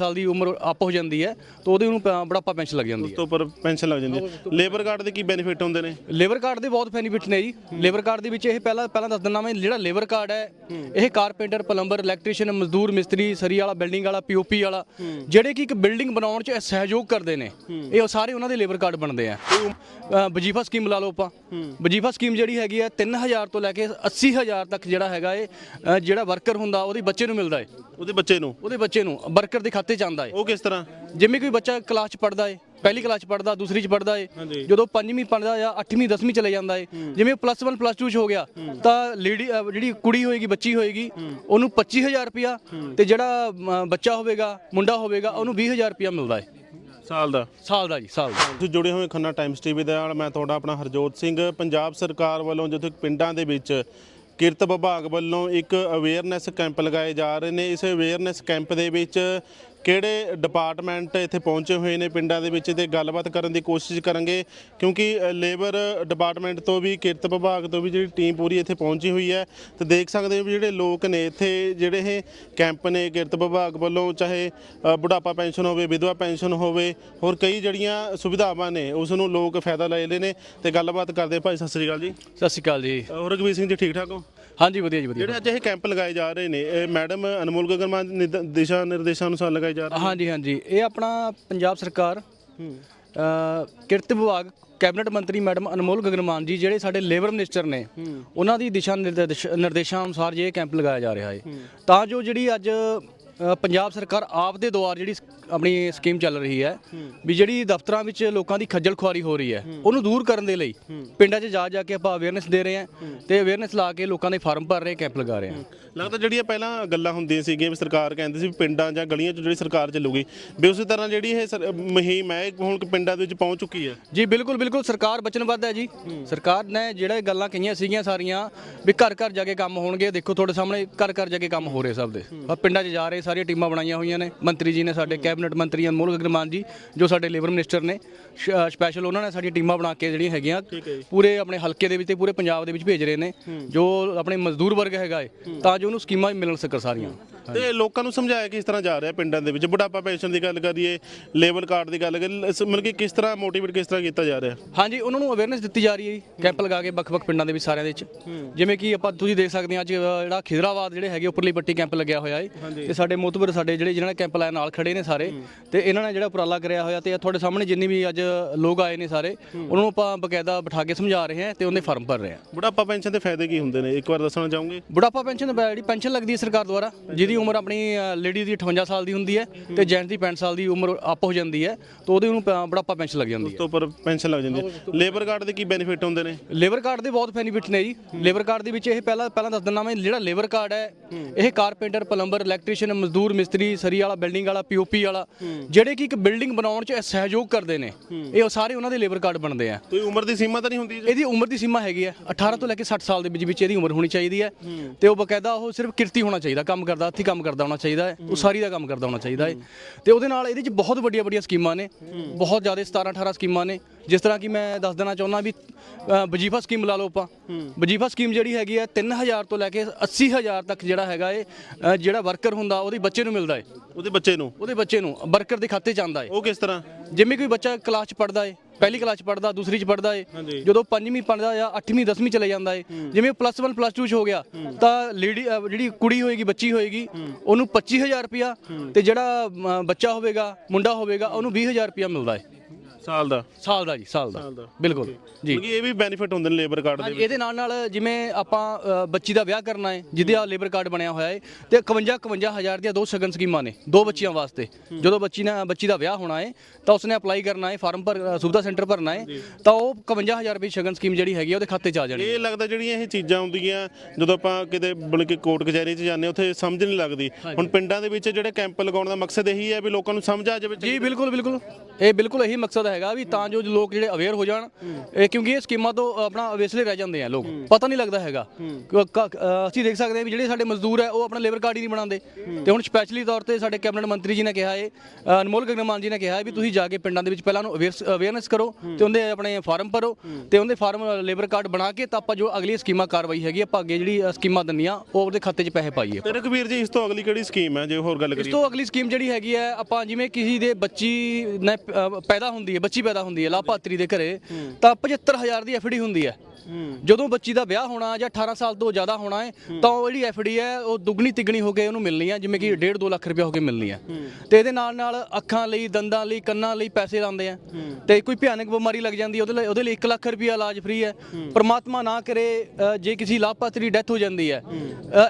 ਸਾਲ ਦੀ ਉਮਰ ਅਪ ਹੋ ਜਾਂਦੀ ਹੈ ਤਾਂ ਉਹਦੇ ਨੂੰ ਪ- ਬੁਢਾਪਾ ਪੈਨਸ਼ਨ ਲੱਗ ਜਾਂਦੀ ਉਸ ਹੈ। ਤੋਂ ਉੱਪਰ ਪੈਨਸ਼ਨ ਲੱਗ ਜਾਂਦੀ ਹੈ। ਲੇਬਰ ਕਾਰਡ ਦੇ ਕੀ ਬੈਨੀਫਿਟ ਹੁੰਦੇ ਨੇ? ਲੇਬਰ ਕਾਰਡ ਦੇ ਬਹੁਤ ਬੈਨੀਫਿਟ ਨੇ ਜੀ। ਲੇਬਰ ਕਾਰਡ ਦੇ ਵਿੱਚ ਇਹ ਪਹਿਲਾਂ ਪਹਿਲਾਂ ਦੱਸ ਦਿੰਦਾ ਮੈਂ ਜਿਹੜਾ ਲੇਬਰ ਕਾਰਡ ਹੈ ਇਹ ਕਾਰਪੈਂਟਰ ਪਲੰਬਰ ਇਲੈਕਟ੍ਰੀਸ਼ੀਅਨ ਮਜ਼ਦੂਰ ਮਿਸਤਰੀ ਸਰੀ ਵਾਲਾ ਬਿਲਡਿੰਗ ਵਾਲਾ ਪੀਓਪੀ ਵਾਲਾ ਜਿਹੜੇ ਕਿ ਇੱਕ ਬਿਲਡਿੰਗ ਬਣਾਉਣ 'ਚ ਸਹਿਯੋਗ ਕਰਦੇ ਨੇ ਇਹ ਸਾਰੇ ਉਹਨਾਂ ਦੇ ਲੇਬਰ ਕਾਰਡ ਬਣਦੇ ਆ। ਅ, ਵਜੀਫਾ ਸਕੀਮ ਲਾ ਲਓ ਆਪਾਂ। ਵਜੀਫਾ ਸਕੀਮ ਜਿਹੜੀ ਹੈਗੀ ਹੈ 3000 ਤੋਂ ਲੈ ਕੇ 80000 ਤੱਕ ਜਿਹੜਾ ਹੈਗਾ ਇਹ ਅ, ਜਿਹੜਾ ਵਰਕਰ ਹੁੰਦਾ ਉਹਦੇ ਬੱਚੇ ਨੂੰ ਮਿਲਦਾ ਹੈ। ਉਹਦੇ ਬੱਚੇ ਨੂੰ? ਉਹਦੇ ਬੱਚੇ ਨੂੰ ਵਰਕਰ ਦੇ ਖਾਤੇ 'ਚ ਆਉਂਦਾ ਹੈ ਉਹ ਕਿਸ ਤਰ੍ਹਾਂ? ਜਿਵੇਂ ਕੋਈ ਬੱਚਾ ਕਲਾਸ ਚ ਪੜਦਾ ਏ ਪਹਿਲੀ ਕਲਾਸ ਚ ਪੜਦਾ ਦੂਸਰੀ ਚ ਪੜਦਾ ਏ ਹਾਂਜੀ। ਜਦੋਂ ਪੰਜਵੀਂ ਪੜਦਾ ਜਾਂ 8ਵੀਂ 10ਵੀਂ ਚਲੇ ਜਾਂਦਾ ਏ। ਜਿਵੇਂ ਪਲੱਸ 1 ਪਲੱਸ 2 ਚ ਹੋ ਗਿਆ ਤਾਂ ਲੇਡੀ ਅ, ਜਿਹੜੀ ਕੁੜੀ ਹੋਏਗੀ ਬੱਚੀ ਹੋਏਗੀ ਉਹਨੂੰ 25000 ਰੁਪਿਆ ਤੇ ਜਿਹੜਾ ਅ, ਬੱਚਾ ਹੋਵੇਗਾ ਮੁੰਡਾ ਹੋਵੇਗਾ ਉਹਨੂੰ 20000 ਰੁਪਿਆ ਮਿਲਦਾ ਏ। ਸਾਲ ਦਾ? ਸਾਲ ਦਾ ਜੀ ਸਾਲ ਦਾ। ਤੁਸੀਂ ਜੁੜੇ ਹੋਏ ਖੰਨਾ ਟਾਈਮਸ ਟੀਵੀ ਦੇ ਨਾਲ ਮੈਂ ਤੁਹਾਡਾ ਆਪਣਾ ਹਰਜੋਤ ਸਿੰਘ। ਪੰਜਾਬ ਸਰਕਾਰ ਵੱਲੋਂ ਜਿੱਥੇ ਪਿੰਡਾਂ ਦੇ ਵਿੱਚ ਕਿਰਤ ਵਿਭਾਗ ਵੱਲੋਂ ਇੱਕ ਅਵੇਅਰਨੈਸ ਕੈਂਪ ਲਗਾਏ ਜਾ ਰਹੇ ਨੇ ਇਸ ਅਵੇਅਰਨੈਸ ਕੈਂਪ ਦੇ ਵਿੱਚ ਕਿਹੜੇ ਡਿਪਾਰਟਮੈਂਟ ਇੱਥੇ ਪਹੁੰਚੇ ਹੋਏ ਨੇ ਪਿੰਡਾਂ ਦੇ ਵਿੱਚ ਤੇ ਗੱਲਬਾਤ ਕਰਨ ਦੀ ਕੋਸ਼ਿਸ਼ ਕਰਾਂਗੇ ਕਿਉਂਕਿ ਲੇਬਰ ਡਿਪਾਰਟਮੈਂਟ ਤੋਂ ਵੀ ਕਿਰਤ ਵਿਭਾਗ ਤੋਂ ਵੀ ਜਿਹੜੀ ਟੀਮ ਪੂਰੀ ਇੱਥੇ ਪਹੁੰਚੀ ਹੋਈ ਹੈ ਤੇ ਦੇਖ ਸਕਦੇ ਹੋ ਵੀ ਜਿਹੜੇ ਲੋਕ ਨੇ ਇੱਥੇ ਜਿਹੜੇ ਇਹ ਕੈਂਪ ਨੇ ਕਿਰਤ ਵਿਭਾਗ ਵੱਲੋਂ ਚਾਹੇ ਬੁਢਾਪਾ ਪੈਨਸ਼ਨ ਹੋਵੇ ਵਿਧਵਾ ਪੈਨਸ਼ਨ ਹੋਵੇ ਹੋਰ ਕਈ ਜਿਹੜੀਆਂ ਸੁਵਿਧਾਵਾਂ ਨੇ ਉਸ ਨੂੰ ਲੋਕ ਫਾਇਦਾ ਲੈ ਰਹੇ ਨੇ ਤੇ ਗੱਲਬਾਤ ਕਰਦੇ ਭਾਈ ਸਤਿ ਸ੍ਰੀ ਅਕਾਲ ਜੀ। ਸਤਿ ਸ਼੍ਰੀ ਅਕਾਲ ਜੀ। ਹੋਰ ਰਘਵੀਰ ਸਿੰਘ ਜੀ ਠੀਕ ਠਾਕ ਹੋ? ਹਾਂਜੀ ਵਧੀਆ ਜੀ ਵਧੀਆ ਜਿਹੜੇ ਅੱਜ ਇਹ ਕੈਂਪ ਲਗਾਏ ਜਾ ਰਹੇ ਨੇ ਇਹ ਮੈਡਮ ਅਨਮੋਲ ਗਗਨਮਾਨ ਨਿਦ- ਦਿਸ਼ਾ ਨਿਰਦੇਸ਼ਾਂ ਅਨੁਸਾਰ ਲਗਾਏ ਜਾ ਰਹੇ ਹਾਂਜੀ ਹਾਂਜੀ। ਇਹ ਆਪਣਾ ਪੰਜਾਬ ਸਰਕਾਰ ਅ, ਕਿਰਤ ਵਿਭਾਗ ਕੈਬਨਿਟ ਮੰਤਰੀ ਮੈਡਮ ਅਨਮੋਲ ਗਗਨਮਾਨ ਜੀ ਜਿਹੜੇ ਸਾਡੇ ਲੇਬਰ ਮਿਨਿਸਟਰ ਨੇ ਉਹਨਾਂ ਦੀ ਦਿਸ਼ਾ ਨਿਰਦੇਸ਼- ਨਿਰਦੇਸ਼ਾਂ ਅਨੁਸਾਰ ਜੇ ਇਹ ਕੈਂਪ ਲਗਾਇਆ ਜਾ ਰਿਹਾ ਹੈ। ਤਾਂ ਜੋ ਜਿਹੜੀ ਅੱਜ ਪੰਜਾਬ ਸਰਕਾਰ ਆਪ ਦੇ ਦੁਆਰ ਜਿਹੜੀ ਆਪਣੀ ਸਕੀਮ ਚੱਲ ਰਹੀ ਹੈ ਵੀ ਜਿਹੜੀ ਦਫ਼ਤਰਾਂ ਵਿੱਚ ਲੋਕਾਂ ਦੀ ਖੱਜਲ ਖੁਆਰੀ ਹੋ ਰਹੀ ਹੈ ਉਹਨੂੰ ਦੂਰ ਕਰਨ ਦੇ ਲਈ ਪਿੰਡਾਂ 'ਚ ਜਾ ਜਾ ਕੇ ਆਪਾਂ ਅਵੇਅਰਨੈਸ ਦੇ ਰਹੇ ਹਾਂ ਤੇ ਅਵੇਅਰਨੈਸ ਲਾ ਕੇ ਲੋਕਾਂ ਦੇ ਫਾਰਮ ਭਰ ਰਹੇ ਕੈਂਪ ਲਗਾ ਰਹੇ ਹਾਂ। ਲੱਗਦਾ ਜਿਹੜੀਆਂ ਪਹਿਲਾਂ ਗੱਲਾਂ ਹੁੰਦੀਆਂ ਸੀਗੀਆਂ ਵੀ ਸਰਕਾਰ ਕਹਿੰਦੀ ਸੀ ਵੀ ਪਿੰਡਾਂ ਜਾਂ ਗਲੀਆਂ 'ਚ ਜਿਹੜੀ ਸਰਕਾਰ ਚੱਲੂਗੀ ਵੀ ਉਸੇ ਤਰ੍ਹਾਂ ਜਿਹੜੀ ਇਹ ਮੁਹਿੰਮ ਹੈ ਇਹ ਹੁਣ ਪਿੰਡਾਂ ਦੇ ਵਿੱਚ ਪਹੁੰਚ ਚੁੱਕੀ ਹੈ। ਜੀ ਬਿਲਕੁਲ ਬਿਲਕੁਲ ਸਰਕਾਰ ਬਚਨਬੱਧ ਹੈ ਜੀ। ਸਰਕਾਰ ਨੇ ਜਿਹੜੇ ਗੱਲਾਂ ਕਹੀਆਂ ਸੀਗੀਆਂ ਸਾਰੀਆਂ ਵੀ ਘਰ ਘਰ ਜਾ ਕੇ ਕੰਮ ਹੋਣਗੇ ਦੇਖੋ ਤੁਹਾਡੇ ਸਾਹਮਣੇ ਘਰ ਘਰ ਜਾ ਕੇ ਕੰਮ ਹੋ ਰਹੇ ਸਭ ਦੇ। ਪਿੰਡਾਂ 'ਚ ਜਾ ਰਹੇ ਸਾਰੀਆਂ ਟੀਮਾਂ ਬਣਾਈਆਂ ਹੋਈਆਂ ਨੇ। ਮੰਤਰੀ ਜੀ ਨੇ ਸਾਡੇ ਕੈਬਨਿਟ ਮੰਤਰੀ ਅਨਮੋਲ ਗਗਨਮਾਨ ਜੀ ਜੋ ਸਾਡੇ ਲੇਬਰ ਮਿਨਿਸਟਰ ਨੇ ਸਪੈਸ਼ਲ ਉਹਨਾਂ ਨੇ ਸਾਡੀਆਂ ਟੀਮਾਂ ਬਣਾ ਕੇ ਜਿਹੜੀਆਂ ਹੈਗੀਆਂ ਪੂਰੇ ਆਪਣੇ ਹਲਕੇ ਦੇ ਵਿੱਚ ਤੇ ਪੂਰੇ ਪੰਜਾਬ ਦੇ ਵਿੱਚ ਭੇਜ ਰਹੇ ਨੇ। ਜੋ ਆਪਣੇ ਮਜ਼ਦੂਰ ਵਰਗ ਹੈਗਾ ਏ ਤਾਂ ਜੋ ਉਹਨੂੰ ਸਕੀਮਾਂ ਮਿਲਣ ਸਕਣ ਸਾਰੀਆਂ। ਤੇ ਲੋਕਾਂ ਨੂੰ ਸਮਝਾਇਆ ਕਿਸ ਤਰ੍ਹਾਂ ਜਾ ਰਿਹਾ ਪਿੰਡਾਂ ਦੇ ਵਿੱਚ? ਬੁਢਾਪਾ ਪੈਨਸ਼ਨ ਦੀ ਗੱਲ ਕਰੀਏ ਲੇਬਰ ਕਾਰਡ ਦੀ ਗੱਲ ਕਰੀਏ ਮਤਲਬ ਕਿ ਕਿਸ ਤਰ੍ਹਾਂ ਮੋਟੀਵੇਟ ਕਿਸ ਤਰ੍ਹਾਂ ਕੀਤਾ ਜਾ ਰਿਹਾ? ਹਾਂਜੀ ਉਹਨਾਂ ਨੂੰ ਅਵੇਅਰਨੈਸ ਦਿੱਤੀ ਜਾ ਰਹੀ ਹੈ ਕੈਂਪ ਲਗਾ ਕੇ ਵੱਖ-ਵੱਖ ਪਿੰਡਾਂ ਦੇ ਵਿੱਚ ਸਾਰਿਆਂ ਦੇ ਵਿੱਚ। ਜਿਵੇਂ ਕਿ ਆਪਾਂ ਤੁਸੀਂ ਦੇਖ ਸਕਦੇ ਹਾਂ ਅੱਜ ਜਿਹੜਾ ਖਿਦਰਾਬਾਦ ਜਿਹੜੇ ਹੈਗੇ ਉੱਪਰਲੀ ਪੱਟੀ ਕੈਂਪ ਲੱਗਿਆ ਹੋਇਆ ਹੈ ਤੇ ਸਾਡੇ ਮੋਤਬਰ ਸਾਡੇ ਜਿਹੜੇ ਜਿਹਨਾਂ ਨੇ ਕੈਂਪ ਲਾਇਆ ਨਾਲ ਖੜੇ ਨੇ ਸਾਰੇ ਤੇ ਇਹਨਾਂ ਨੇ ਜਿਹੜਾ ਉਪਰਾਲਾ ਕਰਿਆ ਹੋਇਆ ਤੇ ਤੁਹਾਡੇ ਸਾਹਮਣੇ ਜਿੰਨੇ ਵੀ ਅੱਜ ਲੋਕ ਆਏ ਨੇ ਸਾਰੇ ਉਹਨਾਂ ਨੂੰ ਆਪਾਂ ਬਕਾਇਦਾ ਬਿਠਾ ਕੇ ਸਮਝਾ ਰਹੇ ਹਾਂ ਤੇ ਉਹਦੇ ਫਾਰਮ ਭਰ ਰਹੇ ਹਾਂ। ਬੁਢਾਪਾ ਪੈਨਸ਼ਨ ਦੇ ਫਾਇਦੇ ਕੀ ਹੁੰਦੇ ਨੇ? ਇੱਕ ਵਾਰ ਦੱਸਣਾ ਚਾਹੋਗੇ? ਬੁਢਾਪਾ ਪੈਨਸ਼ਨ ਜਿਹੜੀ ਪੈਨਸ਼ਨ ਲੱਗਦੀ ਹੈ ਸਰਕਾਰ ਦੁਆਰਾ ਜਿਹਦੀ ਉਮਰ ਆਪਣੀ ਲੇਡੀ ਦੀ 58 ਸਾਲ ਦੀ ਹੁੰਦੀ ਹੈ ਤੇ ਜੈਂਟਸ ਦੀ 65 ਸਾਲ ਦੀ ਉਮਰ ਅਪ ਹੋ ਜਾਂਦੀ ਹੈ ਤਾਂ ਉਹਦੇ ਨੂੰ ਬੁਢਾਪਾ ਪੈਨਸ਼ਨ ਲੱਗ ਜਾਂਦੀ ਹੈ। ਉਸ ਤੋਂ ਉੱਪਰ ਪੈਨਸ਼ਨ ਲੱਗ ਜਾਂਦੀ ਹੈ। ਲੇਬਰ ਕਾਰਡ ਦੇ ਕੀ ਬੈਨੀਫਿਟ ਹੁੰਦੇ ਨੇ? ਲੇਬਰ ਕਾਰਡ ਦੇ ਬਹੁਤ ਬੈਨੀਫਿਟ ਨੇ ਜੀ। ਲੇਬਰ ਕਾਰਡ ਦੇ ਵਿੱਚ ਇਹ ਪਹਿਲਾਂ ਪਹਿਲਾਂ ਦੱਸ ਦਿੰਦਾ ਮੈਂ ਜਿਹੜਾ ਲੇਬਰ ਕਾਰਡ ਹੈ। ਇਹ ਕਾਰਪੈਂਟਰ ਪਲੰਬਰ ਇਲੈਕਟ੍ਰੀਸ਼ੀਅਨ ਮਜ਼ਦੂਰ ਮਿਸਤਰੀ ਸਰੀ ਵਾਲਾ ਬਿਲਡਿੰਗ ਵਾਲਾ ਪੀਓਪੀ ਵਾਲਾ ਜਿਹੜੇ ਕਿ ਇੱਕ ਬਿਲਡਿੰਗ ਬਣਾਉਣ 'ਚ ਸਹਿਯੋਗ ਕਰਦੇ ਨੇ ਇਹ ਸਾਰੇ ਉਹਨਾਂ ਦੇ ਲੇਬਰ ਕਾਰਡ ਬਣਦੇ ਆ। ਕੋਈ ਉਮਰ ਦੀ ਸੀਮਾ ਤਾਂ ਨਹੀਂ ਹੁੰਦੀ ਇਹਦੀ ਉਮਰ ਦੀ ਸੀਮਾ ਹੈਗੀ ਹੈ 18 ਤੋਂ ਲੈ ਕੇ 60 ਸਾਲ ਦੇ ਵਿੱਚ ਵਿੱਚ ਇਹਦੀ ਉਮਰ ਹੋਣੀ ਚਾਹੀਦੀ ਹੈ ਤੇ ਉਹ ਬਕਾਇਦਾ ਉਹ ਸਿਰਫ ਕਿਰਤੀ ਹੋਣਾ ਚਾਹੀਦਾ ਕੰਮ ਕਰਦਾ ਹੱਥੀਂ ਕੰਮ ਕਰਦਾ ਹੋਣਾ ਚਾਹੀਦਾ ਹੈ ਉਹ ਸਾਰੀ ਦਾ ਕੰਮ ਕਰਦਾ ਹੋਣਾ ਚਾਹੀਦਾ ਹੈ। ਤੇ ਉਹਦੇ ਨਾਲ ਇਹਦੇ 'ਚ ਬਹੁਤ ਵੱਡੀਆਂ ਵੱਡੀਆਂ ਸਕੀਮਾਂ ਨੇ ਬਹੁਤ ਜ਼ਿਆਦਾ 17 18 ਸਕੀਮਾਂ ਨੇ ਜਿਸ ਤਰ੍ਹਾਂ ਕਿ ਮੈਂ ਦੱਸ ਦੇਣਾ ਚਾਹੁੰਦਾ ਵੀ ਵਜੀਫਾ ਸਕੀਮ ਲਾ ਲਓ ਆਪਾਂ। ਵਜੀਫਾ ਸਕੀਮ ਜਿਹੜੀ ਹੈਗੀ ਹੈ 3000 ਤੋਂ ਲੈ ਕੇ 80000 ਤੱਕ ਜਿਹੜਾ ਹੈਗਾ ਏ ਅ, ਜਿਹੜਾ ਵਰਕਰ ਹੁੰਦਾ ਉਹਦੇ ਬੱਚੇ ਨੂੰ ਮਿਲਦਾ ਏ? ਉਹਦੇ ਬੱਚੇ ਨੂੰ? ਉਹਦੇ ਬੱਚੇ ਨੂੰ ਵਰਕਰ ਦੇ ਖਾਤੇ 'ਚ ਏ। ਉਹ ਕਿਸ ਤਰ੍ਹਾਂ? ਜਿਵੇਂ ਕੋਈ ਬੱਚਾ ਕਲਾਸ ਚ ਪੜਦਾ ਏ ਪਹਿਲੀ ਕਲਾਸ ਚ ਪੜਦਾ ਦੂਸਰੀ ਚ ਪੜਦਾ ਏ ਜਦੋਂ ਪੰਜਵੀਂ ਪੜਦਾ ਜਾਂ 8ਵੀਂ 10ਵੀਂ ਚਲੇ ਜਾਂਦਾ ਏ। ਜਿਵੇਂ ਪਲੱਸ 1 ਪਲੱਸ 2 ਚ ਹੋ ਗਿਆ ਤਾਂ ਲੇਡੀ ਅ, ਜਿਹੜੀ ਕੁੜੀ ਹੋਏਗੀ ਬੱਚੀ ਹੋਏਗੀ ਉਹਨੂੰ 25000 ਰੁਪਿਆ ਤੇ ਜਿਹੜਾ ਅ, ਬੱਚਾ ਹੋਵੇਗਾ ਮੁੰਡਾ ਹੋਵੇਗਾ ਉਹਨੂੰ 20000 ਰੁਪਿਆ ਮਿਲਦਾ ਏ। ਸਾਲ ਦਾ? ਸਾਲ ਦਾ ਜੀ ਸਾਲ ਦਾ। ਬਿਲਕੁਲ। ਜੀ। ਕਿਉਂਕਿ ਇਹ ਵੀ ਬੈਨੀਫਿਟ ਹੁੰਦੇ ਨੇ ਲੇਬਰ ਕਾਰਡ ਦੇ ਹਾਂਜੀ ਇਹਦੇ ਨਾਲ ਨਾਲ ਜਿਵੇਂ ਆਪਾਂ ਅ, ਬੱਚੀ ਦਾ ਵਿਆਹ ਕਰਨਾ ਹੈ ਜਿਹਦੇ ਆ ਲੇਬਰ ਕਾਰਡ ਬਣਿਆ ਹੋਇਆ ਹੈ ਤੇ 51 51000 ਦੀਆਂ ਦੋ ਸ਼ਗਨ ਸਕੀਮਾਂ ਨੇ ਦੋ ਬੱਚੀਆਂ ਵਾਸਤੇ। ਜਦੋਂ ਬੱਚੀ ਨਾ ਬੱਚੀ ਦਾ ਵਿਆਹ ਹੋਣਾ ਹੈ ਤਾਂ ਉਸਨੇ ਅਪਲਾਈ ਕਰਨਾ ਹੈ ਫਾਰਮ ਭਰ ਅ, ਸੁਵਿਧਾ ਸੈਂਟਰ ਭਰਨਾ ਹੈ ਤਾਂ ਉਹ 51000 ਰੁਪਏ ਸ਼ਗਨ ਸਕੀਮ ਜਿਹੜੀ ਹੈਗੀ ਆ ਉਹਦੇ ਖਾਤੇ 'ਚ ਆ ਜਾਣੀ। ਇਹ ਲੱਗਦਾ ਜਿਹੜੀਆਂ ਇਹ ਚੀਜ਼ਾਂ ਹੁੰਦੀਆਂ ਜਦੋਂ ਆਪਾਂ ਕਿਤੇ ਬਲਕਿ ਕੋਰਟ ਕਚਹਿਰੀ 'ਚ ਜਾਂਦੇ ਹਾਂ, ਉੱਥੇ ਸਮਝ ਨਹੀਂ ਲੱਗਦੀ। ਹੁਣ ਪਿੰਡਾਂ ਦੇ ਵਿੱਚ ਜਿਹੜੇ ਕੈਂਪ ਲਗਾਉਣ ਦਾ ਮਕਸਦ ਇਹੀ ਹੈ ਵੀ ਲੋਕਾਂ ਨੂੰ ਸਮਝ ਆ ਜਾਵੇ ਜੀ ਬਿਲਕੁਲ ਬਿਲਕੁਲ। ਇਹ ਬਿਲਕੁਲ ਇਹੀ ਮਕਸਦ ਹੈਗਾ ਵੀ ਤਾਂ ਜੋ ਲੋਕ ਜਿਹੜੇ ਅਵੇਅਰ ਹੋ ਜਾਣ ਇਹ ਕਿਉਂਕਿ ਇਹ ਸਕੀਮਾਂ ਤੋਂ ਆਪਣਾ ਅਵੇਸਲੇ ਰਹਿ ਜਾਂਦੇ ਆ ਲੋਕ ਪਤਾ ਨਹੀਂ ਲੱਗਦਾ ਹੈਗਾ। ਅਸੀਂ ਦੇਖ ਸਕਦੇ ਹਾਂ ਵੀ ਜਿਹੜੇ ਸਾਡੇ ਮਜ਼ਦੂਰ ਹੈ ਉਹ ਆਪਣਾ ਲੇਬਰ ਕਾਰਡ ਹੀ ਨਹੀਂ ਬਣਾਉਂਦੇ। ਤੇ ਹੁਣ ਸਪੈਸ਼ਲੀ ਤੌਰ ਤੇ ਸਾਡੇ ਕੈਬਨਿਟ ਮੰਤਰੀ ਜੀ ਨੇ ਕਿਹਾ ਹੈ ਅਨਮੋਲ ਗਗਨਮਾਨ ਜੀ ਨੇ ਕਿਹਾ ਵੀ ਤੁਸੀਂ ਜਾ ਕੇ ਪਿੰਡਾਂ ਦੇ ਵਿੱਚ ਪਹਿਲਾਂ ਨੂੰ ਅਵੇਅਰਨੈਸ ਕਰੋ ਤੇ ਉਹਦੇ ਆਪਣੇ ਫਾਰਮ ਭਰੋ ਤੇ ਉਹਦੇ ਫਾਰਮ ਲੇਬਰ ਕਾਰਡ ਬਣਾ ਕੇ ਤਾਂ ਆਪਾਂ ਜੋ ਅਗਲੀ ਸਕੀਮਾਂ ਕਾਰਵਾਈ ਹੈਗੀ ਆਪਾਂ ਅੱਗੇ ਜਿਹੜੀ ਸਕੀਮਾਂ ਦਿੰਨੀਆਂ ਉਹ ਉਹਦੇ ਖਾਤੇ 'ਚ ਪੈਸੇ ਪਾਈਏ ਤੇ ਰਘਵੀਰ ਜੀ ਇਸ ਤੋਂ ਅਗਲੀ ਕਿਹੜੀ ਸਕੀਮ ਹੈ? ਜੇ ਹੋਰ ਗੱਲ ਇਸ ਕਰੀਏ ਤੋਂ ਅਗਲੀ ਸਕੀਮ ਜਿਹੜੀ ਹੈਗੀ ਹੈ ਆਪਾਂ ਜਿਵੇਂ ਕਿਸੇ ਦੇ ਬੱਚੀ ਨੇ ਪੈਦਾ ਹੁੰਦੀ ਹੈ ਬੱਚੀ ਪੈਦਾ ਹੁੰਦੀ ਹੈ ਲਾਭਪਾਤਰੀ ਦੇ ਘਰੇ ਤਾਂ 75000 ਦੀ ਐਫਡੀ ਹੁੰਦੀ ਹੈ। ਜਦੋਂ ਬੱਚੀ ਦਾ ਵਿਆਹ ਹੋਣਾ ਜਾਂ 18 ਸਾਲ ਤੋਂ ਜ਼ਿਆਦਾ ਹੋਣਾ ਹੈ ਤਾਂ ਉਹ ਜਿਹੜੀ ਐਫਡੀ ਹੈ ਉਹ ਦੁੱਗਣੀ ਤਿੱਗਣੀ ਹੋ ਕੇ ਉਹਨੂੰ ਮਿਲਣੀ ਹੈ ਜਿਵੇਂ ਕਿ 1.5 2 ਲੱਖ ਰੁਪਏ ਹੋ ਕੇ ਮਿਲਣੀ ਹੈ। ਤੇ ਇਹਦੇ ਨਾਲ ਨਾਲ ਅੱਖਾਂ ਲਈ ਦੰਦਾਂ ਲਈ ਕੰਨਾਂ ਲਈ ਪੈਸੇ ਲਾਉਂਦੇ ਆ। ਤੇ ਕੋਈ ਭਿਆਨਕ ਬਿਮਾਰੀ ਲੱਗ ਜਾਂਦੀ ਉਹਦੇ ਲਈ ਉਹਦੇ ਲਈ 1 ਲੱਖ ਰੁਪਏ ਇਲਾਜ ਫ੍ਰੀ ਹੈ। ਪਰਮਾਤਮਾ ਨਾ ਕਰੇ ਜੇ ਕਿਸੇ ਲਾਭਪਾਤਰੀ ਡੈਥ ਹੋ ਜਾਂਦੀ ਹੈ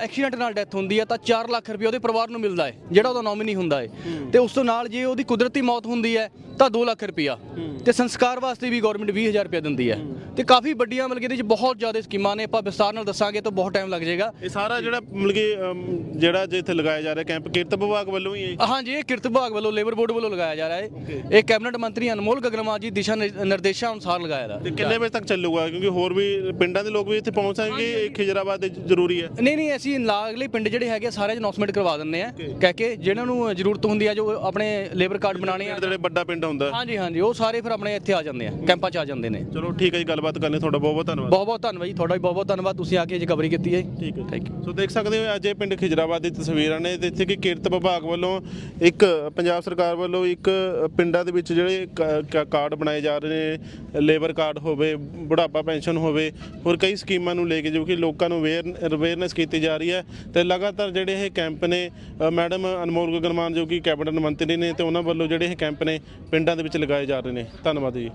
ਐਕਸੀਡੈਂਟ ਨਾਲ ਡੈਥ ਹੁੰਦੀ ਹੈ ਤਾਂ 4 ਲੱਖ ਰੁਪਏ ਉਹਦੇ ਪਰਿਵਾਰ ਨੂੰ ਮਿਲਦਾ ਹੈ ਜਿਹੜਾ ਉਹਦਾ ਨੋਮੀਨੀ ਹੁੰਦਾ ਹੈ। ਤੇ ਉਸ ਤੋਂ ਨਾਲ ਜੇ ਉਹਦੀ ਕੁਦਰਤੀ ਮੌਤ ਹੁੰਦੀ ਹੈ ਤਾਂ 2 ਲੱਖ ਰੁਪਇਆ। ਤੇ ਸੰਸਕਾਰ ਵਾਸਤੇ ਵੀ ਗਵਰਨਮੈਂਟ 20000 ਰੁਪਏ ਦਿੰਦੀ ਹੈ। ਤੇ ਕਾਫੀ ਵੱਡੀਆਂ ਮਤਲਬ ਕਿ ਇਹਦੇ ਵਿੱਚ ਬਹੁਤ ਜ਼ਿਆਦਾ ਸਕੀਮਾਂ ਨੇ ਆਪਾਂ ਵਿਸਤਾਰ ਨਾਲ ਦੱਸਾਂਗੇ ਤਾਂ ਬਹੁਤ ਟਾਈਮ ਲੱਗ ਜਾਏਗਾ। ਇਹ ਸਾਰਾ ਜਿਹੜਾ ਮਤਲਬ ਕਿ ਅਮ, ਜਿਹੜਾ ਜੇ ਇੱਥੇ ਲਗਾਇਆ ਜਾ ਰਿਹਾ ਕੈਂਪ ਕਿਰਤ ਵਿਭਾਗ ਵੱਲੋਂ ਹੀ ਹੈ ਹਾਂਜੀ ਇਹ ਕਿਰਤ ਵਿਭਾਗ ਵੱਲੋਂ ਲੇਬਰ ਬੋਰਡ ਵੱਲੋਂ ਲਗਾਇਆ ਜਾ ਰਿਹਾ ਹੈ। ਇਹ ਕੈਬਨਿਟ ਮੰਤਰੀ ਅਨਮੋਲ ਗਗਨਮਾਨ ਜੀ ਦਿਸ਼ਾ ਨਿਰ- ਨਿਰਦੇਸ਼ਾਂ ਅਨੁਸਾਰ ਲਗਾਇਆ ਜਾ ਤੇ ਕਿੰਨੇ ਵਜੇ ਤੱਕ ਚੱਲੂਗਾ? ਕਿਉਂਕਿ ਹੋਰ ਵੀ ਪਿੰਡਾਂ ਦੇ ਲੋਕ ਵੀ ਇੱਥੇ ਪਹੁੰਚ ਸਕਣਗੇ ਇਹ ਖਿਜਰਾਬਾਦ ਦੇ ਜ਼ਰੂਰੀ ਹੈ? ਨਹੀਂ ਨਹੀਂ ਅਸੀਂ ਲਾਗਲੇ ਪਿੰਡ ਜਿਹੜੇ ਹੈਗੇ ਸਾਰੇ ਅਨਾਉਂਸਮੈਂਟ ਕਰਵਾ ਦਿੰਦੇ ਆ ਕਹਿ ਕੇ ਜਿਹਨਾਂ ਨੂੰ ਜ਼ਰੂਰਤ ਹੁੰਦੀ ਆ ਜੋ ਆਪਣੇ ਲੇਬਰ ਕਾਰਡ ਬਣਾਉਣੇ ਆ। ਜਿਹੜੇ ਵੱਡਾ ਪਿੰਡ ਹੁੰਦਾ। ਹਾਂਜੀ ਹਾਂਜੀ ਉਹ ਸਾਰੇ ਫਿਰ ਆਪਣੇ ਇੱਥੇ ਆ ਜਾਂਦੇ ਆ ਕੈਂਪਾਂ 'ਚ ਆ ਜਾਂਦੇ ਨੇ। ਚਲੋ ਠੀਕ ਹੈ ਜੀ ਗੱਲਬਾਤ ਕਰਨੀ ਤੁਹਾਡਾ ਬਹੁਤ ਬਹੁਤ ਧੰਨਵਾਦ। ਬਹੁਤ ਬਹੁਤ ਧੰਨਵਾਦ ਜੀ ਤੁਹਾਡਾ ਵੀ ਬਹੁਤ ਬਹੁਤ ਧੰਨਵਾਦ ਤੁਸੀਂ ਆ ਕੇ ਰਿਕਵਰੀ ਕੀਤੀ ਹੈ। ਠੀਕ ਹੈ ਥੈਂਕ ਯੂ ਸੋ ਦੇਖ ਸਕਦੇ ਹੋ ਅੱਜ ਇਹ ਪਿੰਡ ਖਿਜਰਾਬਾਦ ਦੀ ਤਸਵੀਰਾਂ ਨੇ ਤੇ ਇੱਥੇ ਕਿ ਕਿਰਤ ਵਿਭਾਗ ਵੱਲੋਂ ਇੱਕ ਪੰਜਾਬ ਸਰਕਾਰ ਵੱਲੋਂ ਇੱਕ ਪਿੰਡਾਂ ਦੇ ਵਿੱਚ ਜਿਹੜੇ ਕ- ਕ- ਕਾਰਡ ਬਣਾਏ ਜਾ ਰਹੇ ਨੇ ਲੇਬਰ ਕਾਰਡ ਹੋਵੇ ਬੁਢਾਪਾ ਪੈਨਸ਼ਨ ਹੋਵੇ ਹੋਰ ਕਈ ਸਕੀਮਾਂ ਨੂੰ ਲੈ ਕੇ ਜੋ ਕਿ ਲੋਕਾਂ ਨੂੰ ਅਵੇਅਰ ਅਵੇਅਰਨੈਸ ਕੀਤੀ ਜਾ ਰਹੀ ਹੈ ਤੇ ਲਗਾਤਾਰ ਜਿਹੜੇ ਇਹ ਕੈਂਪ ਨੇ ਅ, ਮੈਡਮ ਅਨਮੋਲ ਗਗਨਮਾਨ ਜੋ ਕਿ ਕੈਬਨਿਟ ਮੰਤਰੀ ਨੇ ਤੇ ਉਹਨਾਂ ਵੱਲੋਂ ਜਿਹੜੇ ਇਹ ਕੈਂਪ ਨੇ ਪਿੰਡਾਂ ਦੇ ਵਿੱਚ ਲਗਾਏ ਜਾ ਰਹੇ ਨੇ। ਧੰਨਵਾਦ ਜੀ।